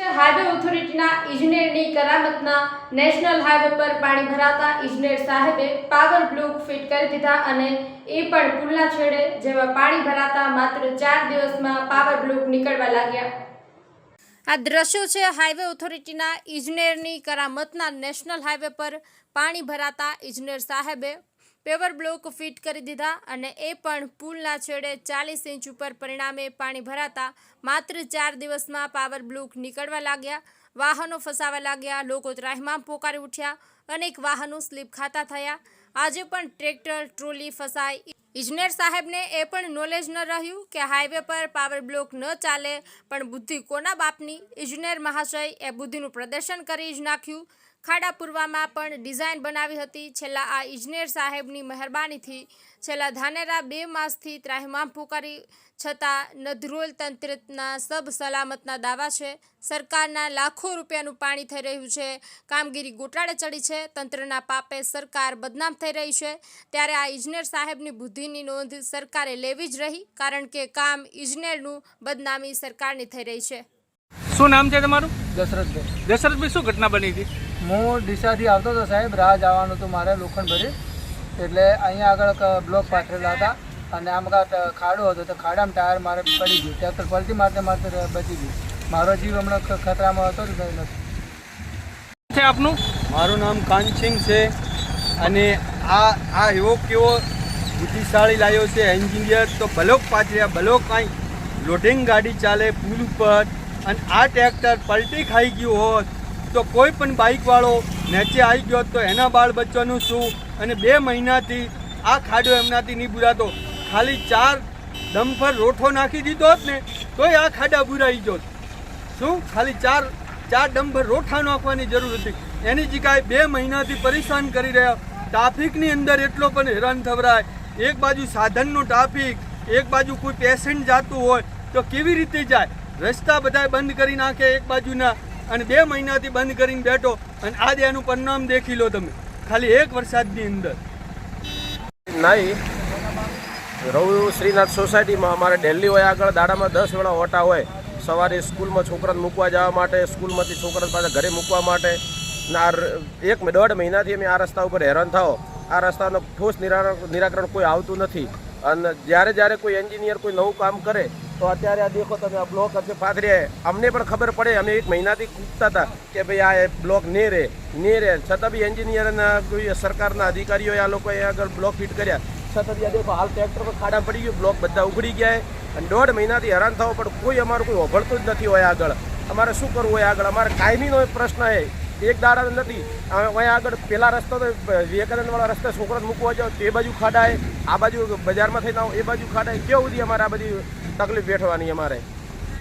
Highway ઓથોરિટીના ઇજનેરની કરામતના નેશનલ હાઈવે પર પાણી ભરાતા ઇજનેર સાહેબે પાવર બ્લોક ફિટ કરી દીધા અને એ પણ પુલના છેડે, જેમાં પાણી ભરાતા માત્ર ચાર દિવસમાં પાવર બ્લોક નીકળવા લાગ્યા. આ દ્રશ્યો છે હાઈવે ઓથોરિટીના ઇજનેરની કરામતના નેશનલ હાઈવે પર પાણી ભરાતા ઇજનેર સાહેબે પેવર બ્લોક ફિટ કરી દીધા અને એ પણ પુલના છેડે ચાલીસ ઇંચ ઉપર પરિણામે પાણી ભરાતા માત્ર ચાર દિવસમાં પાવર બ્લોક નીકળવા લાગ્યા. વાહનો ફસાવા લાગ્યા, લોકો ત્રાહિમામ પોકારી ઉઠ્યા, અનેક વાહનો સ્લીપ ખાતા થયા. આજે પણ ટ્રેક્ટર, ટ્રોલી ફસાઈ. ઇજનેર સાહેબને એ પણ નોલેજ ન રહ્યું કે હાઈવે પર પાવર બ્લોક ન ચાલે, પણ બુદ્ધિ કોના બાપની? ઇજનેર મહાશય એ બુદ્ધિનું પ્રદર્શન કરી જ નાખ્યું. ખાડા પૂરવામાં પણ ડિઝાઇન બનાવી હતી. છેલ્લા આ ઇજનેર સાહેબની મહેરબાનીથી છેલ્લા ધાનેરા બે માસથી ત્રાહિમામ પુકારી છતાં નધરોલ તંત્રના સબ સલામતના દાવા છે. સરકારના લાખો રૂપિયાનું પાણી થઈ રહ્યું છે. કામગીરી ગોટાળે ચડી છે. તંત્રના પાપે સરકાર બદનામ થઈ રહી છે. ત્યારે આ ઇજનેર સાહેબની બુદ્ધિની નોંધ સરકારે લેવી જ રહી કારણ કે કામ ઇજનેરનું બદનામી સરકારની થઈ રહી છે. શું નામ છે તમારું? દશરથભાઈ. દશરથભાઈ શું ઘટના બની હતી? હું ડીસાથી આવતો હતો સાહેબ, રાહ જવાનું હતું મારે લોખંડભરી. એટલે અહીંયા આગળ બ્લોક પાથરેલા હતા અને આમ ખાડો હતો તો ખાડામાં ટાયર મારે પડી ગયું. ટ્રેક્ટર પલટી મારતે મારતે બચી ગયું. મારો જીવ હમણાં ખતરામાં હતો જ નથી આપનું? મારું નામ કાનસિંગ છે અને આ આ એવો કેવો બુદ્ધિશાળી લાવ્યો છે એન્જિનિયર. તો બ્લોક પાથર્યા બ્લોક કાંઈ લોડિંગ ગાડી ચાલે પુલ ઉપર અને આ ટ્રેક્ટર પલટી ખાઈ ગયું હોત તો કોઈ પણ બાઇકવાળો નીચે આવી ગયો તો એના બાળ બચ્ચાનું શું? અને બે મહિનાથી આ ખાડો એમનાથી નહીં બુરાતો ખાલી ચાર ડમ્ફર રોઠો નાખી દીધો હોત ને, તોય આ ખાડા બુરાઈ જોત શું? ખાલી ચાર ચાર ડમ્ફર રોઠા નાખવાની જરૂર હતી. એની જગ્યાએ બે મહિનાથી પરેશાન કરી રહ્યા. ટ્રાફિકની અંદર એટલો પણ હેરાન થવરાય. એક બાજુ સાધનનું ટ્રાફિક, એક બાજુ કોઈ પેશન્ટ જાતું હોય, તો કેવી રીતે જાય? રસ્તા બધા બંધ કરી નાખે એક બાજુના. અને બે મહિનાથી બંધ કરીને બેઠો અને આજે એનું પરિણામ દેખી લો તમે. ખાલી એક વરસાદની અંદર. નહીં રવિ શ્રીનાથ સોસાયટીમાં અમારે ડેલી હોય આગળ દાડામાં દસ વેળા ઓટા હોય. સવારે સ્કૂલમાં છોકરાને મૂકવા જવા માટે, સ્કૂલમાંથી છોકરાને પાછા ઘરે મૂકવા માટે. ના એક દોઢ મહિનાથી અમે આ રસ્તા ઉપર હેરાન થાઓ. આ રસ્તાનો ઠોસ નિરાકરણ કોઈ આવતું નથી. અને જ્યારે જ્યારે કોઈ એન્જિનિયર કોઈ નવું કામ કરે તો અત્યારે આ દેખો તમે આ બ્લોક હશે પાથર્યા અમને પણ ખબર પડે. અમે એક મહિનાથી કૂદતા હતા કે ભાઈ આ બ્લોક ને રહે ને રહે છતાં બી એન્જિનિયરના કોઈ સરકારના અધિકારીઓએ આ લોકોએ આગળ બ્લોક ફિટ કર્યા. છતાં બી આ દેખો હાલ ટ્રેક્ટર પર ખાડા પડી ગયું. બ્લોક બધા ઉઘડી ગયા અને દોઢ મહિનાથી હેરાન થવો પણ કોઈ અમારું કોઈ ઓભળતું જ નથી હોય આગળ. અમારે શું કરવું હોય આગળ? અમારે કાયમીનો પ્રશ્ન છે. એક દાડા નથી. અહીંયા આગળ પેલા રસ્તો તો વિવેકાનંદવાળા રસ્તે છોકરાને મૂકવા જાઓ તે બાજુ ખાડાય આ બાજુ બજારમાં થઈને આવો, એ બાજુ ખાડાય કેવું સુધી અમારે આ બધી તકલીફ વેઠવાની અમારે.